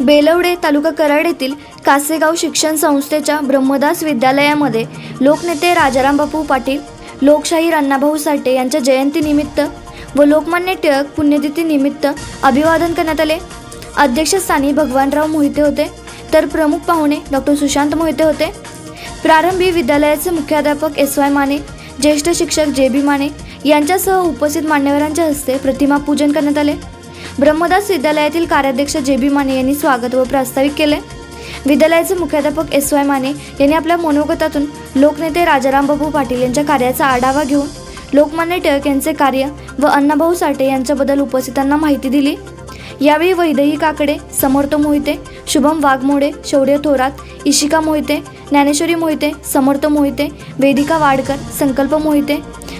Belwade तालुका कराड येथील कासेगाव शिक्षण संस्थेच्या ब्रह्मदास विद्यालयामध्ये लोकनेते राजाराम बापू पाटील लोकशाहीर अण्णाभाऊ साठे यांच्या जयंतीनिमित्त व लोकमान्य टिळक पुण्यतिथीनिमित्त अभिवादन करण्यात आले. अध्यक्षस्थानी भगवानराव मोहिते होते तर प्रमुख पाहुणे डॉक्टर सुशांत मोहिते होते. प्रारंभी विद्यालयाचे मुख्याध्यापक एस वाय माने ज्येष्ठ शिक्षक जे बी माने यांच्यासह उपस्थित मान्यवरांच्या हस्ते प्रतिमा पूजन करण्यात आले. ब्रह्मदास विद्यालयातील कार्याध्यक्ष जे बी माने यांनी स्वागत व प्रास्ताविक केले. विद्यालयाचे मुख्याध्यापक एस वाय माने यांनी आपल्या मनोगतातून लोकनेते राजाराम बाबू पाटील यांच्या कार्याचा आढावा घेऊन लोकमान्य टिळक यांचे कार्य व अण्णाभाऊ साठे यांच्याबद्दल उपस्थितांना माहिती दिली. यावेळी वैदही काकडे समर्थ मोहिते शुभम वाघमोडे शौर्य थोरात इशिका मोहिते ज्ञानेश्वरी मोहिते समर्थ मोहिते वेदिका वाडकर संकल्प मोहिते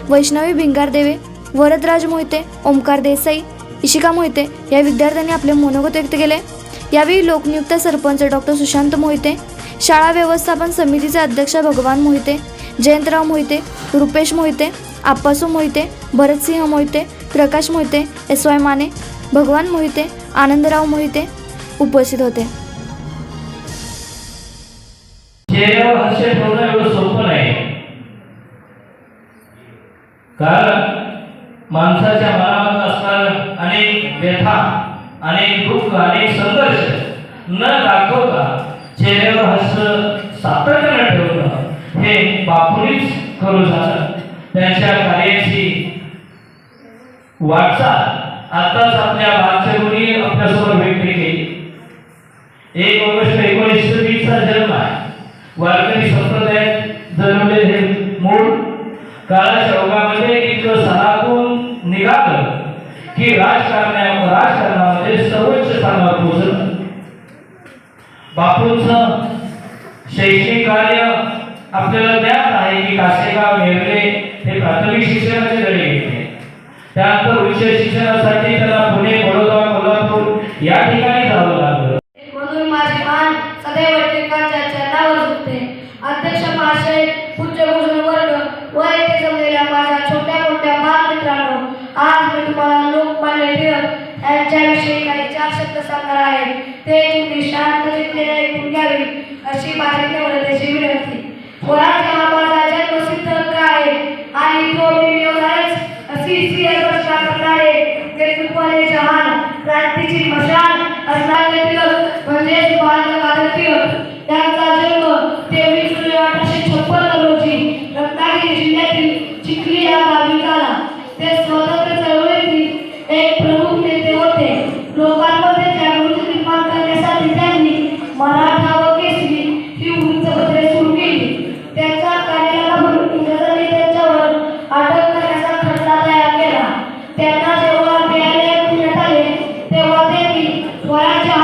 वैष्णवी भिंगारदेवे वरदराज मोहिते ओमकार देसाई इशिका मोहिते? या विद्यार्थ्यांनी आपले मनोगत व्यक्त केले. यावेळी लोकनियुक्त सरपंच डॉक्टर सुशांत मोहिते शाळा व्यवस्थापन समितीचे अध्यक्ष भगवान मोहिते जयंतराव मोहिते रुपेश मोहिते आप्पासू मोहिते भरतसिंह मोहिते प्रकाश मोहिते एस वाय माने भगवान मोहिते आनंदराव मोहिते उपस्थित होते. ठेवणं एवढं सोपं नाही. कारण माणसाच्या मनात असणारं अनेक व्यथा अनेक दुःख अनेक संघर्ष न दाखवता चेहऱ्यावर हास्य सातत्यानं ठेवणं हे बापूनीच करू झालं. त्यांच्या कार्याची वाटचाल आताच आपल्या बालचरूनी आपल्यासमोर व्यक्त केली. एक ऑगस्ट एकोणीसशे वीसचा जन्म आहे. वारकरी संप्रदायात जन्मले बापूंचं शैक्षणिक कार्य आपल्याला ज्ञात आहे की कासेगाव नेरले हे प्राथमिक शिक्षणाचे धडे घेतले. त्यानंतर उच्च शिक्षणासाठी त्याला पुणे बडोदा कोल्हापूर या ठिकाणी जावं लागलं. म्हणून माझी मान सदैव टिळकांच्या चरणावर झुकते. अध्यक्ष महाशय पूज्य वर्ग व येथे जमलेल्या माझ्या छोट्या मोठ्या बाल मित्रांनो आज मी तुम्हाला लोकमान्य टिळक यांच्याविषयी काही चार शब्द सांगणार आहे. ते तुम्ही शांततेने ऐकून घ्यावी अशी माझी नम्रतेची विनंती. 我要叫。